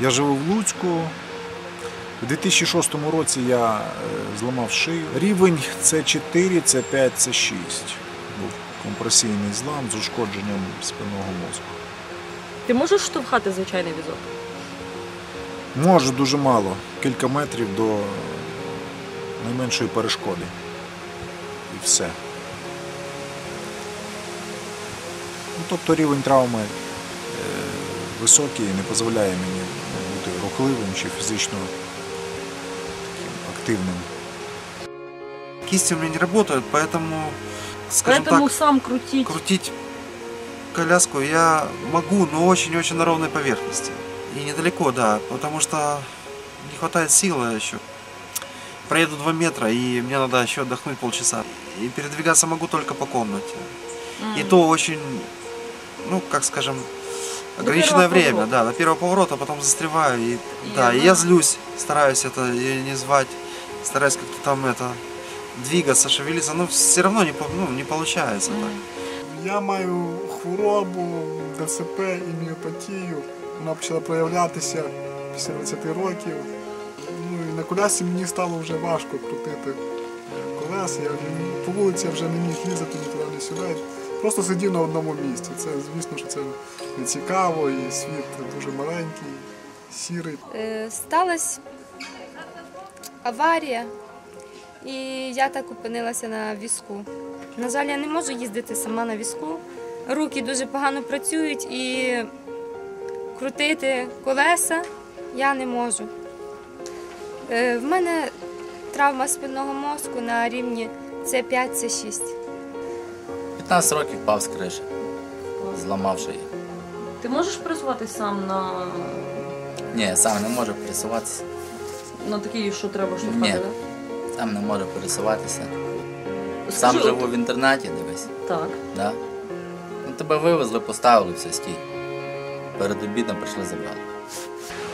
Я живу в Луцьку. У 2006 році я е, зламав шию. Рівень це 4, це 5, це 6. Був компресійний злам з ушкодженням спинного мозку. Ти можеш штовхати звичайний візок? Може дуже мало, кілька метрів до найменшої перешкоди. І все. Ну, тобто рівень травми високий і не дозволяє мені бути рухливим чи фізично таким активним. Кисти у меня не работают, поэтому, скажем Поэтому так, сам крутіть. крутить коляску я могу, но очень-очень на ровной поверхности. И недалеко, да, потому что не хватает силы еще. Проеду 2 метра, и мне надо еще отдохнуть полчаса. И передвигаться могу только по комнате. М. И то очень, ну, как скажем, ограниченное первого время, поворота. да, до первого поворота, потом застреваю. И, да, и она- я злюсь, стараюсь это и не звать, стараюсь как-то там это двигаться, шевелиться, но все равно не, по- ну, не получается так. Я маю хворобу, ДЦП і міопатію. Вона почала проявлятися після 20 років. Ну і на колясці мені стало вже важко крутити колеса. Я вже- по вулиці я вже не міг їздити ні туди, ні сюди. Просто сидів на одному місці. Це, звісно, що це не цікаво, і світ дуже маленький, сірий. Е, Сталася аварія, і я так опинилася на візку. На жаль, я не можу їздити сама на візку. Руки дуже погано працюють і крутити колеса я не можу. Е, В мене травма спинного мозку на рівні С5, С6. 15 років впав з криші, зламав шиї. Ти можеш пересуватись сам на, Ні, сам не можу пересуватися. на такий, що треба штовхати? Ні. да? Сам не можу пересуватися. Скажи, Сам от- живу в інтернаті, дивись. Так. Да? Ну, тебе вивезли, поставили, все, стій. Перед обідом прийшли забрали.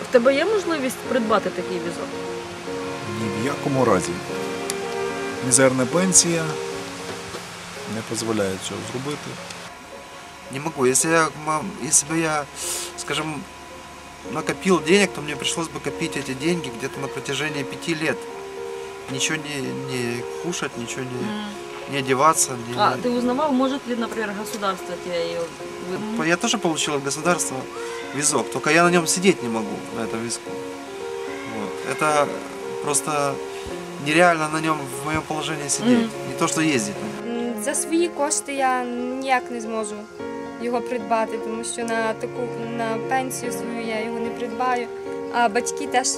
В тебе є можливість придбати такий візок? Ні в якому разі. Мізерна пенсія не дозволяє цього зробити. Не могу. Если я, если бы я, скажем, накопил денег, то мне пришлось бы копить эти деньги где-то на протяжении пяти лет. Ничего не, не кушать, ничего не, не одеваться. не- А, ты узнавал, может ли, например, государство тебе ее вы- Я тоже получил от государства визок, только я на нем сидеть не могу, на этом визку. Вот. Это просто нереально на нем в моем положении сидеть. Мгм. Не то, что ездить. М, За свої кошти я ніяк не зможу його придбати, тому що на таку на пенсію свою я його не придбаю. А батьки теж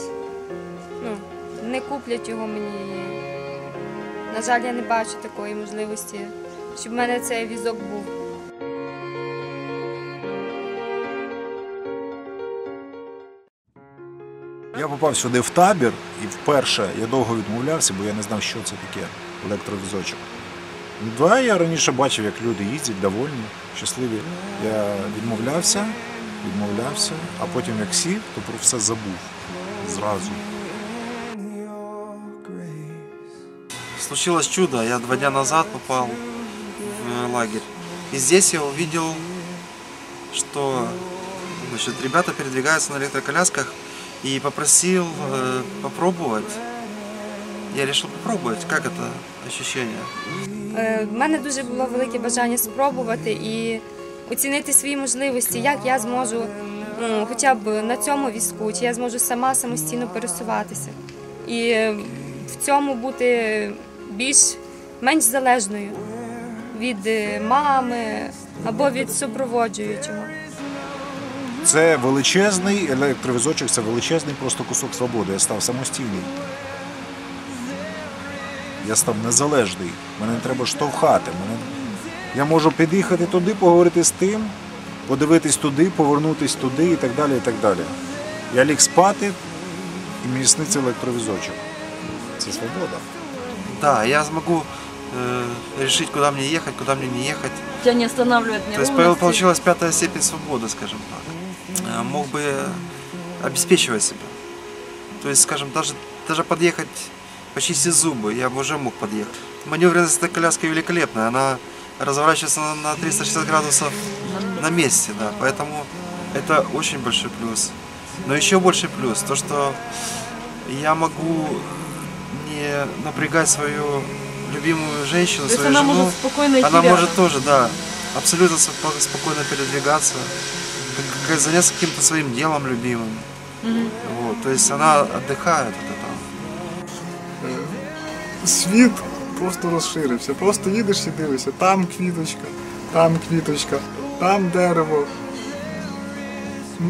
ну, не куплять його мені. На жаль, я не бачу такої можливості, щоб в мене цей візок був. Я попав сюди в табір і вперше я довго відмовлявся, бо я не знав, що це таке електровізочок. Ну, Да, я раніше бачив, як люди їздять довольні, щасливі. Я відмовлявся, відмовлявся, а потім як сів, то про все забув зразу. Случилось чудо, я два дня назад попал в э, лагерь. И здесь я увидел, что значит, ребята передвигаются на электроколясках и попросил э, попробовать. Я решил попробовать, как это ощущение. Е, В мене дуже було велике бажання спробувати і оцінити свої можливості, як я зможу ну, хоча б на цьому візку, чи я зможу сама самостійно пересуватися. І е, в цьому бути більш менш залежною від е, мами або від супроводжуючого. Це величезний електровізочок, це величезний просто кусок свободи. Я став самостійний. Я став незалежний. Мене не треба штовхати. Мене... Я можу під'їхати туди, поговорити з тим, подивитись туди, повернутись туди і так далі. і так далі. Я ліг спати і мені сниться електровізочок. Це свобода. Да, я смогу э, решить, куда мне ехать, куда мне не ехать. тебя не останавливает То есть неровности? получилась пятая степень свободы, скажем так. Э, Мог бы обеспечивать себя. То есть, скажем, даже, даже подъехать, почистить зубы, я бы уже мог подъехать. Маневренность этой коляски великолепная, она разворачивается на- на 360 градусов на месте, да, поэтому это очень большой плюс. Но еще больше плюс, то что я могу не напрягать свою любимую женщину, То свою она жену. может спокойно Она рядом. может тоже, да, абсолютно спо- спокойно передвигаться, заняться каким-то своим делом любимым. Вот, то есть она отдыхает от этого. Світ просто розширився. Просто їдеш і дивишся, там квіточка, там квіточка, там дерево.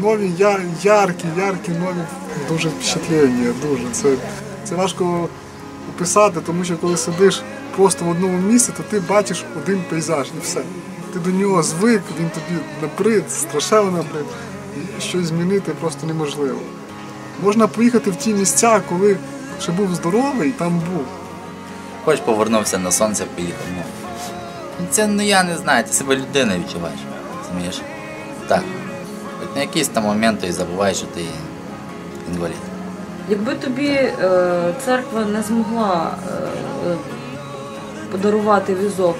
Нові яркі, яркі, нові дуже впечатлення, дуже. Це, це важко описати, тому що коли сидиш просто в одному місці, то ти бачиш один пейзаж і все. Ти до нього звик, він тобі набрид, страшенно набрид. І щось змінити просто неможливо. Можна поїхати в ті місця, коли ще був здоровий, там був. Хоч повернувся на сонце, поїхав. Ну. Це ну я не знаю, ти себе людиною відчуваєш. Розумієш? Так. От на якийсь там момент ти забуваєш, що ти інвалід. Якби тобі е, церква не змогла е, подарувати візок,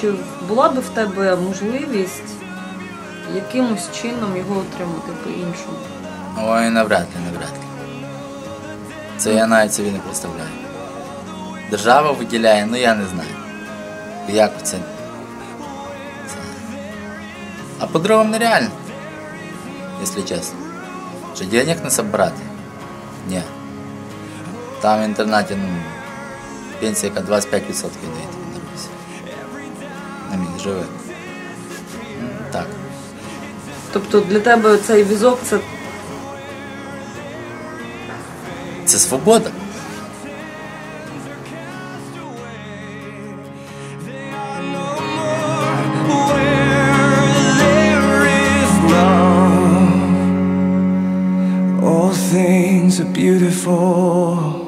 чи була б в тебе можливість якимось чином його отримати по-іншому? Ой, навряд ли, навряд ли. Це я навіть собі не представляю. Держава виділяє, ну я не знаю. Як це? це. А по-другому нереально, якщо чесно. Що денег не собрати? Ні. Там в інтернаті ну, пенсія яка 25% дають на Русі. На мій живе. Так. Тобто для тебе цей візок це Це свобода. Things are beautiful.